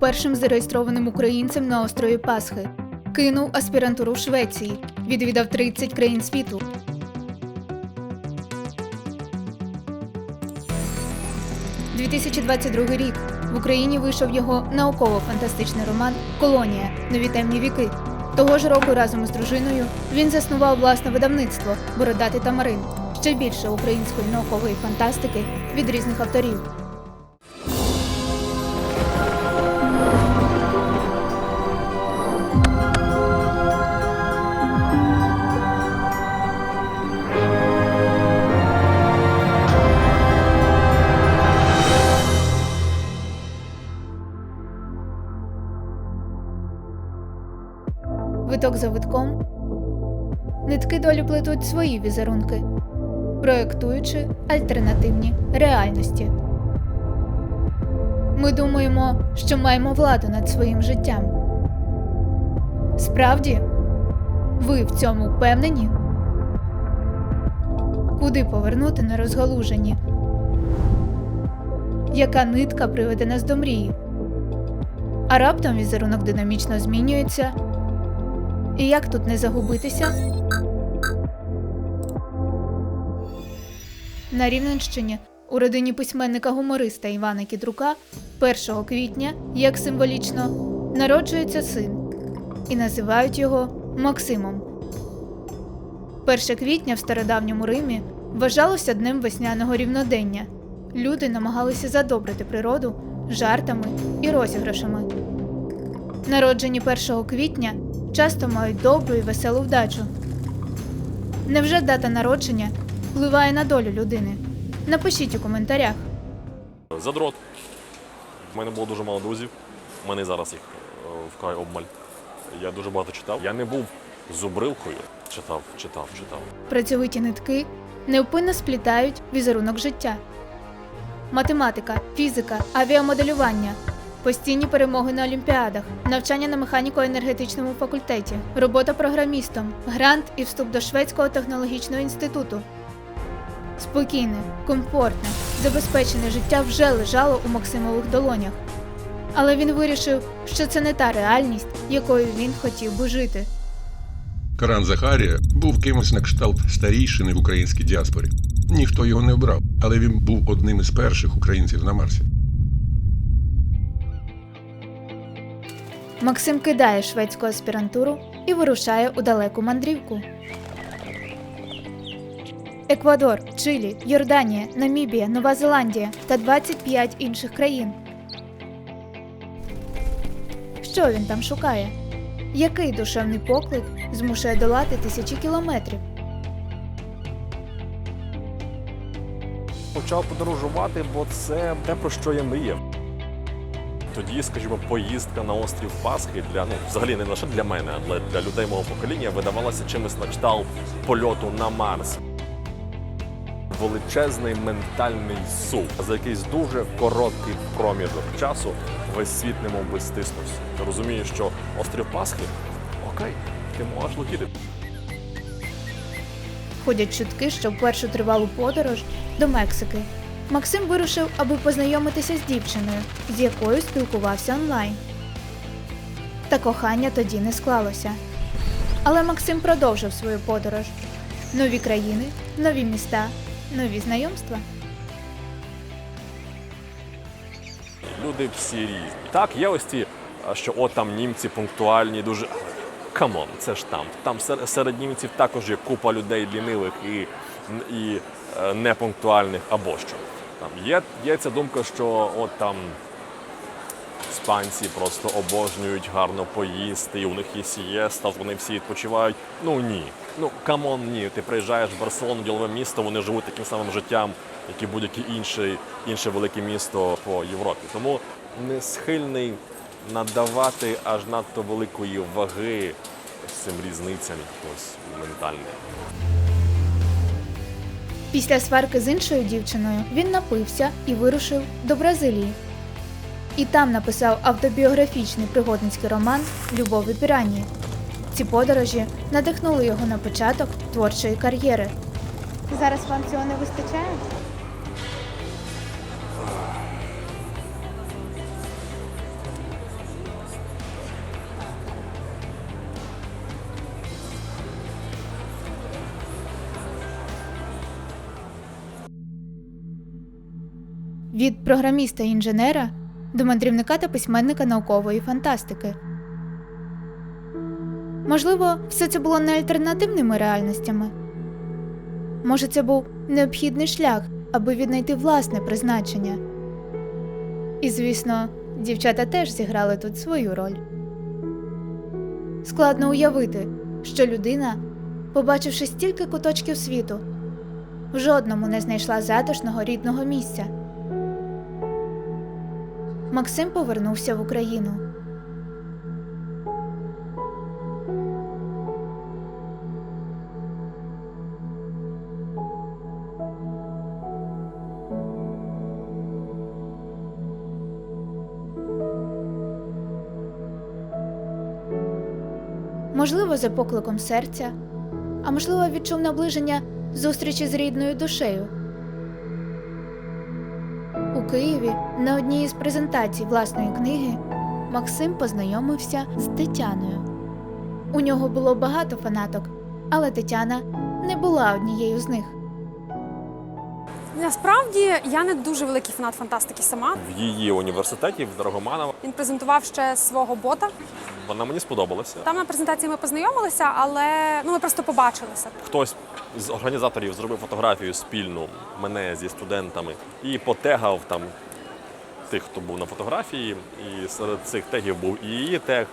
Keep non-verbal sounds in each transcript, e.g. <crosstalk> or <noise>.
першим зареєстрованим українцем на острові Пасхи. Кинув аспірантуру в Швеції, відвідав 30 країн світу. – 2022 рік в Україні вийшов його науково-фантастичний роман Колонія. Нові темні віки. Того ж року разом із дружиною він заснував власне видавництво Бородатий Тамарин. Ще більше української наукової фантастики від різних авторів. Виток за витком нитки долі плетуть свої візерунки, проєктуючи альтернативні реальності. Ми думаємо, що маємо владу над своїм життям. Справді, ви в цьому впевнені? Куди повернути на розгалужені? Яка нитка приведе нас до мрії? А раптом візерунок динамічно змінюється. І як тут не загубитися? На Рівненщині у родині письменника-гумориста Івана Кідрука 1 квітня, як символічно, народжується син і називають його Максимом. 1 квітня в стародавньому Римі вважалося днем весняного рівнодення. Люди намагалися задобрити природу жартами і розіграшами. Народжені 1 квітня часто мають добру і веселу вдачу. Невже дата народження впливає на долю людини? Напишіть у коментарях. Задрот. У мене було дуже мало друзів. У мене і зараз їх е, вкрай обмаль. Я дуже багато читав. Я не був зубрилкою. Читав, читав, читав. Працьовиті нитки невпинно сплітають візерунок життя. Математика, фізика, авіамоделювання, постійні перемоги на олімпіадах, навчання на механіко-енергетичному факультеті, робота програмістом, грант і вступ до Шведського технологічного інституту. Спокійне, комфортне, забезпечене життя вже лежало у Максимових долонях. Але він вирішив, що це не та реальність, якою він хотів би жити. Каран Захарія був кимось на кшталт старійшини в українській діаспорі. Ніхто його не обрав, але він був одним із перших українців на Марсі. Максим кидає шведську аспірантуру і вирушає у далеку мандрівку. Еквадор, Чилі, Йорданія, Намібія, Нова Зеландія та 25 інших країн. Що він там шукає? Який душевний поклик змушує долати тисячі кілометрів? Почав подорожувати, бо це те, про що я мріяв. Тоді, скажімо, поїздка на острів Пасхи для ну взагалі не лише для мене, а для, людей мого покоління видавалася чимось на кшталт польоту на Марс. Величезний ментальний сув. За якийсь дуже короткий проміжок часу весь світ немов би стиснувся. Ти розумієш, що острів Пасхи окей, ти можеш летіти. Ходять чутки, що в першу тривалу подорож до Мексики Максим вирушив, аби познайомитися з дівчиною, з якою спілкувався онлайн. Та кохання тоді не склалося. Але Максим продовжив свою подорож: нові країни, нові міста, нові знайомства. Люди всі різні. Так, є ось ті, що от там німці пунктуальні, дуже. Камон, це ж там. Там сер- серед німців також є купа людей лінивих і, і е, непунктуальних або що. Там є, є ця думка, що от там іспанці просто обожнюють гарно поїсти, і у них є сієста, вони всі відпочивають. Ну ні. Ну камон, ні. Ти приїжджаєш в Барселону, ділове місто, вони живуть таким самим життям, як і будь-яке інше, інше велике місто по Європі. Тому не схильний надавати аж надто великої ваги цим різницям якось ментальним. Після сварки з іншою дівчиною він напився і вирушив до Бразилії. І там написав автобіографічний пригодницький роман Любов і піранії. Ці подорожі надихнули його на початок творчої кар'єри. Зараз вам цього не вистачає? Від програміста і інженера до мандрівника та письменника наукової фантастики. Можливо, все це було не альтернативними реальностями. Може, це був необхідний шлях, аби віднайти власне призначення. І, звісно, дівчата теж зіграли тут свою роль. Складно уявити, що людина, побачивши стільки куточків світу, в жодному не знайшла затишного рідного місця. Максим повернувся в Україну. Можливо, за покликом серця, а можливо, відчув наближення зустрічі з рідною душею. Києві на одній із презентацій власної книги Максим познайомився з Тетяною. У нього було багато фанаток, але Тетяна не була однією з них. Насправді я не дуже великий фанат фантастики сама. В її університеті в Драгоманова Він презентував ще свого бота. Вона мені сподобалася. Там на презентації ми познайомилися, але ну ми просто побачилися. Хтось з організаторів зробив фотографію спільну мене зі студентами і потегав там тих, хто був на фотографії. І серед цих тегів був і її тег.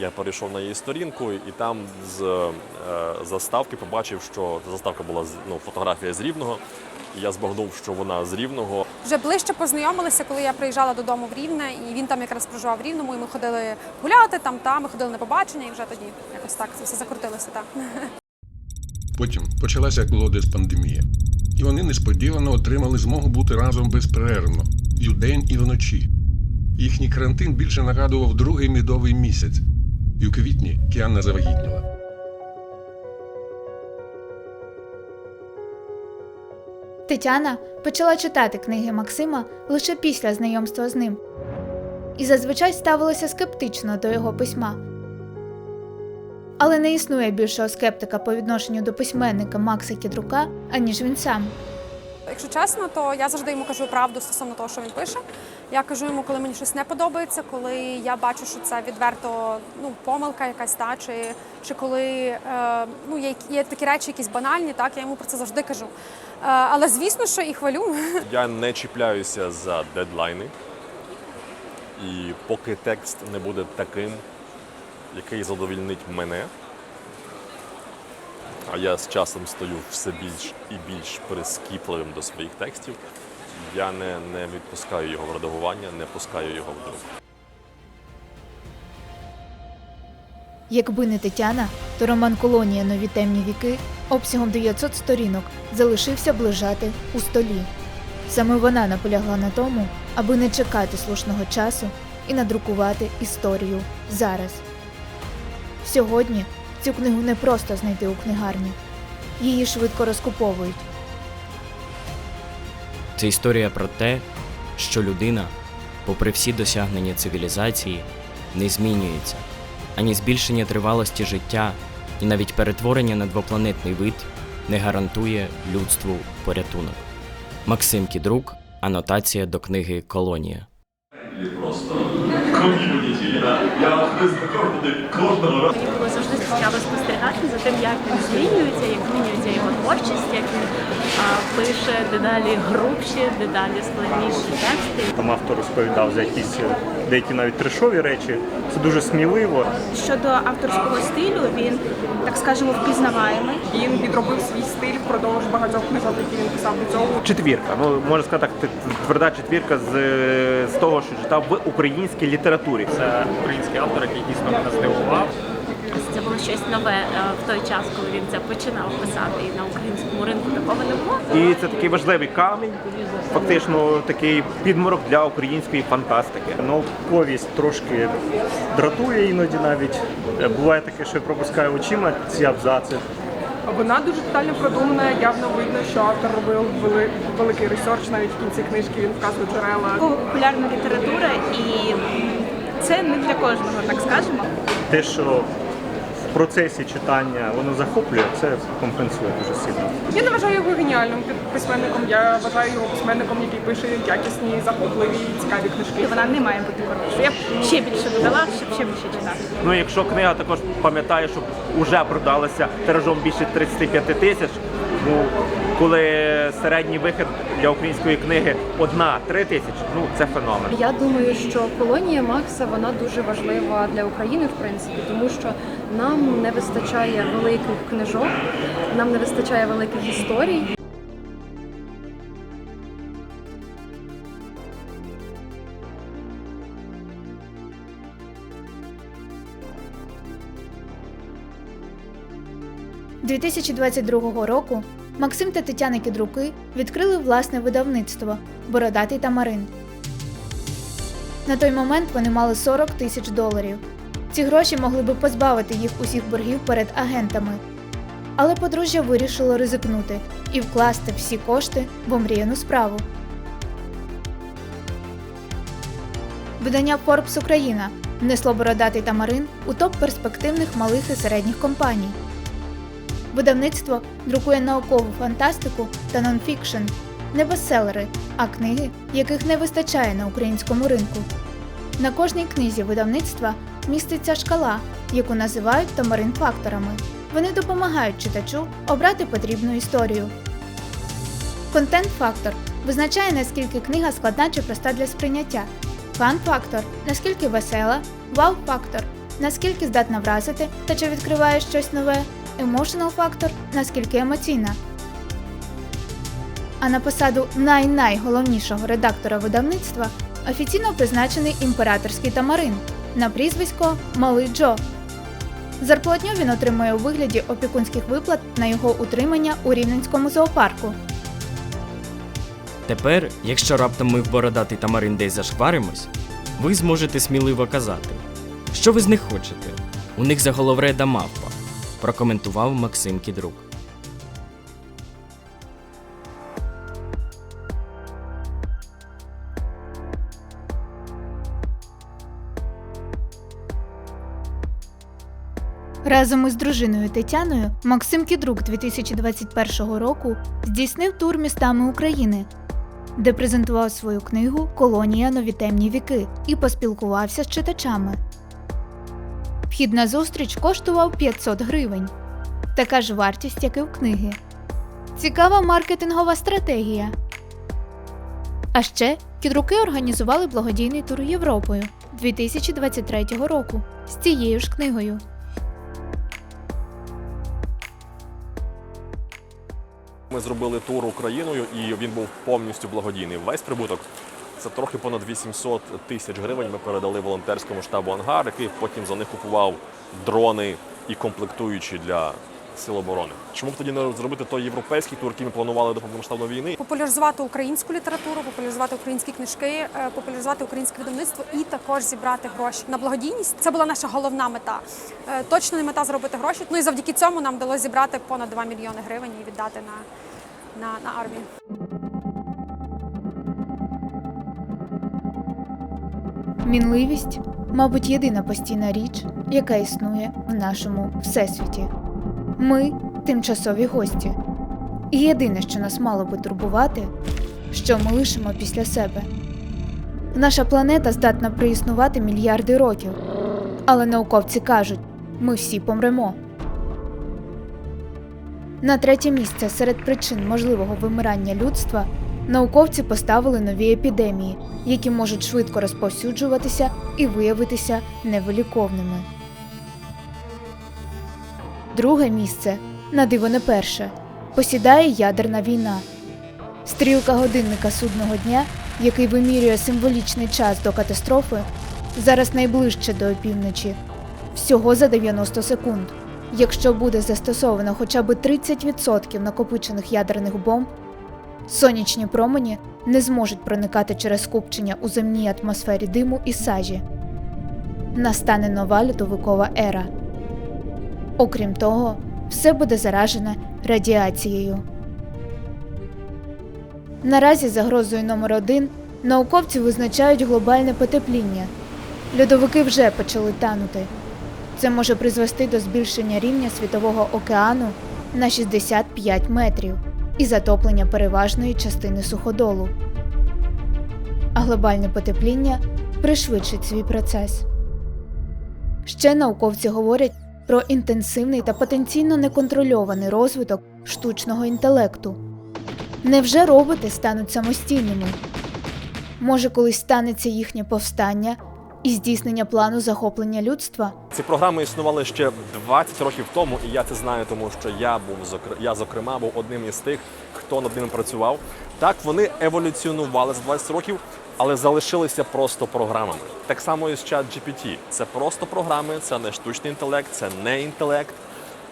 Я перейшов на її сторінку, і там з е, заставки побачив, що заставка була з- ну, фотографія з рівного. І я збагнув, що вона з рівного. Вже ближче познайомилися, коли я приїжджала додому в Рівне, і він там якраз проживав в Рівному, і ми ходили гуляти там, та ми ходили на побачення, і вже тоді якось так це все закрутилося. Так. Потім почалася колодець пандемія, і вони несподівано отримали змогу бути разом безперервно і вдень, і вночі. Їхній карантин більше нагадував другий медовий місяць, і у квітні Кіанна завагітніла. Тетяна почала читати книги Максима лише після знайомства з ним і зазвичай ставилася скептично до його письма. Але не існує більшого скептика по відношенню до письменника Макса Кідрука, аніж він сам. Якщо чесно, то я завжди йому кажу правду стосовно того, що він пише. Я кажу йому, коли мені щось не подобається, коли я бачу, що це відверто ну, помилка якась та чи, чи коли е, ну, є, є такі речі, якісь банальні, так я йому про це завжди кажу. Е, але звісно, що і хвалю. <laughs> Я не чіпляюся за дедлайни. І поки текст не буде таким, який задовільнить мене, а я з часом стаю все більш і більш прискіпливим до своїх текстів, я не, не відпускаю його в редагування, не пускаю його в друк. Якби не Тетяна, то роман Колонія Нові темні віки обсягом 900 сторінок залишився б лежати у столі. Саме вона наполягла на тому, аби не чекати слушного часу і надрукувати історію зараз. Сьогодні цю книгу не просто знайти у книгарні, її швидко розкуповують. Це історія про те, що людина, попри всі досягнення цивілізації, не змінюється, ані збільшення тривалості життя, і навіть перетворення на двопланетний вид не гарантує людству порятунок. Максим Кідрук, анотація до книги Колонія. Мені було завжди цікаво спостерігати за тим, як він змінюється, як змінюється його творчість, як він а, пише дедалі грубші, дедалі складніші тексти. Там автор розповідав за якісь е, деякі навіть трешові речі. Це дуже сміливо. Щодо авторського стилю, він так скажемо впізнаваємий. Він підробив свій стиль впродовж багатьох книжок, які він писав до цього. Четвірка. Ну можна сказати так, тверда четвірка з, е, з того, що читав в українській літературі. Це український автор, який дійсно мене здивував. Щось нове е, в той час, коли він це починав писати, і на українському ринку такого не було. І це такий важливий камінь, фактично такий підморок для української фантастики. Ну, повість трошки дратує іноді навіть. Е, Буває таке, що я пропускаю очима ці абзаци. Вона дуже детально продумана. Явно видно, що автор робив вели- великий ресерч. Навіть в кінці книжки він вказує джерела. Популярна література, і це не для кожного, так скажемо. те, що в процесі читання воно захоплює, це компенсує дуже сильно. Я не вважаю його геніальним письменником. Я вважаю його письменником, який пише якісні, захопливі, цікаві книжки. Вона не має бути хорошою. Я б ще більше додала, щоб ще більше читати. Ну, якщо книга також пам'ятає, що вже продалася тиражом більше 35 тисяч, ну коли середній вихід для української книги одна-три тисячі, ну це феномен. Я думаю, що колонія Макса вона дуже важлива для України, в принципі, тому що нам не вистачає великих книжок, нам не вистачає великих історій. – 2022 року Максим та Тетяна Кідруки відкрили власне видавництво Бородатий Тамарин. На той момент вони мали 40 тисяч доларів. Ці гроші могли би позбавити їх усіх боргів перед агентами. Але подружжя вирішило ризикнути і вкласти всі кошти в омріяну справу. Видання Forbes Україна внесло бородатий тамарин у топ перспективних малих і середніх компаній. Видавництво друкує наукову фантастику та нонфікшн, не бестселери, а книги, яких не вистачає на українському ринку. На кожній книзі видавництва міститься шкала, яку називають тамарин факторами. Вони допомагають читачу обрати потрібну історію. Контент-фактор визначає, наскільки книга складна чи проста для сприйняття. Фан-фактор наскільки весела, вау-фактор наскільки здатна вразити та чи відкриває щось нове, емоtional фактор наскільки емоційна. А на посаду най-найголовнішого редактора видавництва офіційно призначений імператорський тамарин на прізвисько Малий Джо. Зарплатню він отримує у вигляді опікунських виплат на його утримання у Рівненському зоопарку. Тепер, якщо раптом ми в бородатий тамарин десь зашкваримось, ви зможете сміливо казати, що ви з них хочете. У них заголовреда мавпа, прокоментував Максим Кідрук. Разом із дружиною Тетяною Максим Кідрук 2021 року здійснив тур містами України, де презентував свою книгу Колонія нові темні віки і поспілкувався з читачами. Вхід на зустріч коштував 500 гривень. Така ж вартість, як і в книги. Цікава маркетингова стратегія. А ще кідруки організували благодійний тур Європою 2023 року з цією ж книгою. Ми зробили тур Україною, і він був повністю благодійний. Весь прибуток це трохи понад 800 тисяч гривень. Ми передали волонтерському штабу Ангар, який потім за них купував дрони і комплектуючі для сил оборони. Чому б тоді не зробити той європейський тур, який ми планували до повномасштабної війни? Популяризувати українську літературу, популяризувати українські книжки, е, популяризувати українське видавництво і також зібрати гроші на благодійність. Це була наша головна мета. Е, Точно не мета зробити гроші. Ну і завдяки цьому нам вдалося зібрати понад 2 мільйони гривень і віддати на, на, на армію. Мінливість, мабуть, єдина постійна річ, яка існує в нашому всесвіті. Ми тимчасові гості. І єдине, що нас мало би турбувати, що ми лишимо після себе. Наша планета здатна проіснувати мільярди років, але науковці кажуть, ми всі помремо. На третє місце серед причин можливого вимирання людства науковці поставили нові епідемії, які можуть швидко розповсюджуватися і виявитися невиліковними. Друге місце на диво не перше посідає ядерна війна. Стрілка годинника судного дня, який вимірює символічний час до катастрофи, зараз найближче до опівночі всього за 90 секунд. Якщо буде застосовано хоча б 30% накопичених ядерних бомб, сонячні промені не зможуть проникати через скупчення у земній атмосфері диму і сажі. Настане нова льодовикова ера. Окрім того, все буде заражене радіацією. Наразі загрозою номер один науковці визначають глобальне потепління. Льодовики вже почали танути. Це може призвести до збільшення рівня світового океану на 65 метрів і затоплення переважної частини суходолу. А глобальне потепління пришвидшить свій процес. Ще науковці говорять про інтенсивний та потенційно неконтрольований розвиток штучного інтелекту. Невже роботи стануть самостійними? Може, колись станеться їхнє повстання і здійснення плану захоплення людства? Ці програми існували ще 20 років тому, і я це знаю, тому що я був я, зокрема, був одним із тих, хто над ними працював. Так, вони еволюціонували за 20 років, але залишилися просто програмами. Так само і з чат GPT. Це просто програми, це не штучний інтелект, це не інтелект.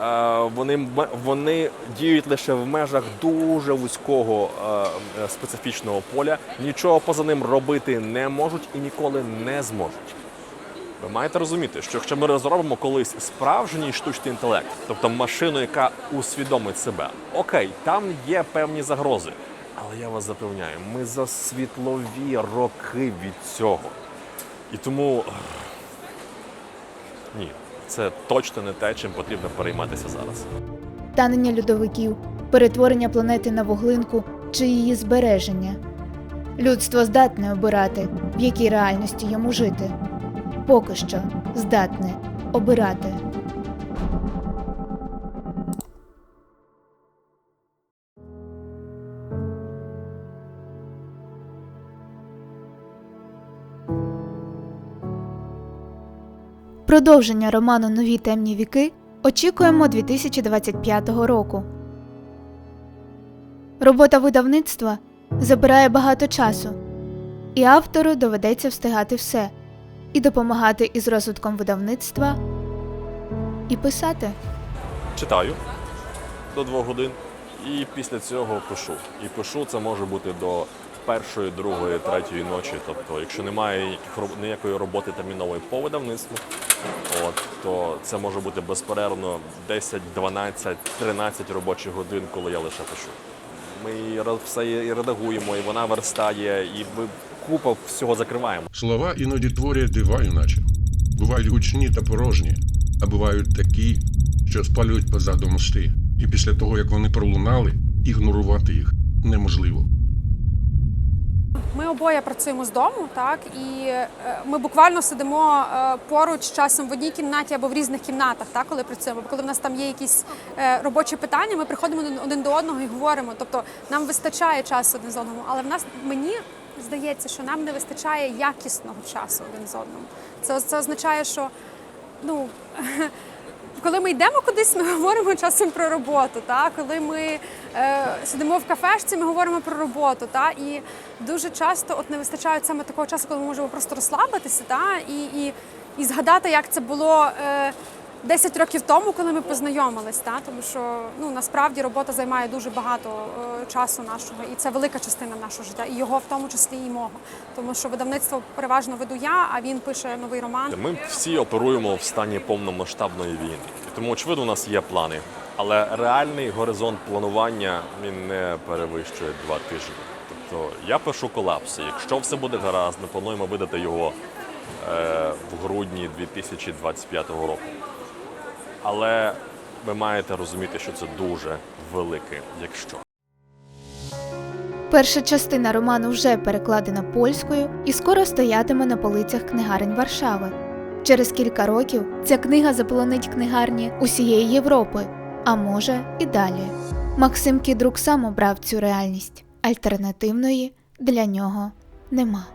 Е, Вони, вони діють лише в межах дуже вузького е, е, специфічного поля. Нічого поза ним робити не можуть і ніколи не зможуть. Ви маєте розуміти, що якщо ми розробимо колись справжній штучний інтелект, тобто машину, яка усвідомить себе, окей, там є певні загрози. Але я вас запевняю, ми за світлові роки від цього. І тому ні, це точно не те, чим потрібно перейматися зараз. Танення льодовиків, перетворення планети на вуглинку чи її збереження. Людство здатне обирати, в якій реальності йому жити. Поки що здатне обирати. Продовження роману Нові темні віки очікуємо 2025 року. Робота видавництва забирає багато часу, і автору доведеться встигати все і допомагати із розвитком видавництва, і писати. Читаю до двох годин, і після цього пишу. І пишу це може бути до першої, другої, третьої ночі. Тобто, якщо немає ніякої роботи термінової по видавництву, от, то це може бути безперервно 10, 12, 13 робочих годин, коли я лише пишу. Ми все і редагуємо, і вона верстає, і ми купа всього закриваємо. Слова іноді творять дива, іначе. Бувають гучні та порожні, а бувають такі, що спалюють позаду мости. І після того, як вони пролунали, ігнорувати їх неможливо. Обоє працюємо з дому, так і е, ми буквально сидимо е, поруч часом в одній кімнаті або в різних кімнатах, так, коли працюємо. Бо коли в нас там є якісь е, робочі питання, ми приходимо один- до одного і говоримо. Тобто нам вистачає часу один з одному, але в нас мені здається, що нам не вистачає якісного часу один з одним. Це, це означає, що ну. <laughs> Коли ми йдемо кудись, ми говоримо часом про роботу. Та? Коли ми сидимо в кафешці, ми говоримо про роботу. Та? І дуже часто от не вистачає саме такого часу, коли ми можемо просто розслабитися та? І, і, і згадати, як це було е, 10 років тому, коли ми познайомились. Та? Тому що ну, насправді робота займає дуже багато е, часу нашого, і це велика частина нашого життя, і його в тому числі і мого. Тому що видавництво переважно веду я, а він пише новий роман. Ми всі оперуємо в стані повномасштабної війни. Тому, очевидно, у нас є плани. Але реальний горизонт планування він не перевищує два тижні. Тобто я пишу колапси. Якщо все буде гаразд, ми плануємо видати його е, в грудні 2025 року. Але ви маєте розуміти, що це дуже велике, якщо. Перша частина роману вже перекладена польською і скоро стоятиме на полицях книгарень Варшави. Через кілька років ця книга заполонить книгарні усієї Європи, а може і далі. Максим Кідрук сам обрав цю реальність. Альтернативної для нього нема.